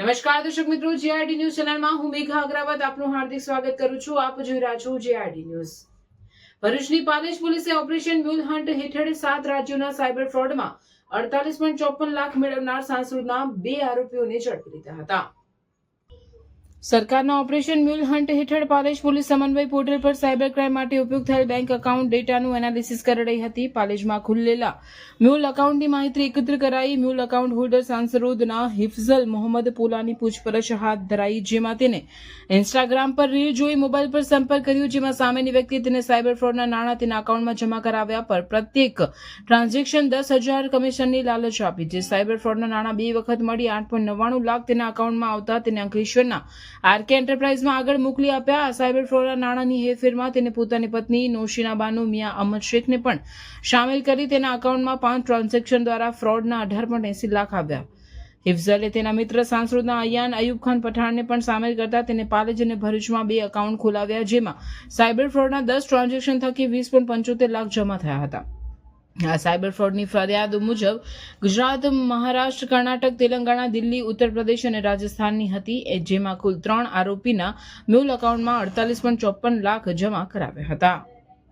નમસ્કાર દર્શક મિત્રો જીઆરડી ન્યૂઝ ચેનલમાં હું મેઘા અગ્રવાલ આપનું હાર્દિક સ્વાગત કરું છું. આપ જોઈ રહ્યા છો જીઆરડી ન્યૂઝ ભરૂચની પાલેજ પોલીસે ઓપરેશન મ્યુલ હન્ટ હેઠળ સાત રાજ્યોના સાયબર ફ્રોડમાં અડતાલીસ પોઈન્ટ ચોપન લાખ મેળવનાર સાંસુરના બે આરોપીઓને ઝડપી લીધા હતા. સરકારના ઓપરેશન મ્યુલ હન્ટ હેઠળ પાલેજ પોલીસ સમન્વય પોર્ટલ પર સાયબર ક્રાઇમ માટે ઉપયોગ થયેલ બેંક એકાઉન્ટ ડેટાનું એનાલિસિસ કરી રહી હતી, પાલેજમાં ખુલ્લેલા મ્યુલ એકાઉન્ટની માહિતી એકત્ર કરાઈ. મ્યુલ એકાઉન્ટ હોલ્ડર સાંસરોદના હિફઝલ મોહમ્મદ પોલાની પૂછપરછ હાથ ધરાઈ, જેમાં તેને ઇન્સ્ટાગ્રામ પર રીલ જોઈ મોબાઈલ પર સંપર્ક કર્યો, જેમાં સામેની વ્યક્તિએ તેને સાયબર ફ્રોડના નાણાં તેના એકાઉન્ટમાં જમા કરાવ્યા પર પ્રત્યેક ટ્રાન્ઝેક્શન દસ હજાર કમિશનની લાલચ આપી, જે સાયબર ફ્રોડના નાણાં બે વખત મળી, આઠ પોઈન્ટ નવ્વાણું લાખ તેના એકાઉન્ટમાં આવતા, તેને અંકલેશ્વરના આરકે એન્ટરપ્રાઇઝમાં આગળ મોકલી આપ્યા. સાયબર ફ્રોડના નાણાંની હેરફેરમાં તેને પોતાની પત્ની નોશીનાબાનુ મિયા અહમદ શેખને પણ સામેલ કરી. તેના એકાઉન્ટમાં પાંચ ટ્રાન્ઝેક્શન દ્વારા ફ્રોડના અઢાર પોઈન્ટ એસી લાખ આવ્યા. હિફઝલે તેના મિત્ર સાંસ્કૃતના અયાન અયુબ ખાન પઠાણને પણ સામેલ કરતા તેને પાલેજ અને ભરૂચમાં બે એકાઉન્ટ ખોલાવ્યા, જેમાં સાયબર ફ્રોડના દસ ટ્રાન્ઝેક્શન થકી વીસ લાખ જમા થયા હતા. આ સાયબર ફ્રોડની ફરિયાદ મુજબ ગુજરાત, મહારાષ્ટ્ર, કર્ણાટક, તેલંગાણા, દિલ્હી ઉત્તર પ્રદેશ અને રાજસ્થાનની હતી જેમાં કુલ ત્રણ આરોપીના મ્યુલ એકાઉન્ટમાં અડતાલીસ પોઈન્ટ ચોપન લાખ જમા કરાવ્યા હતા.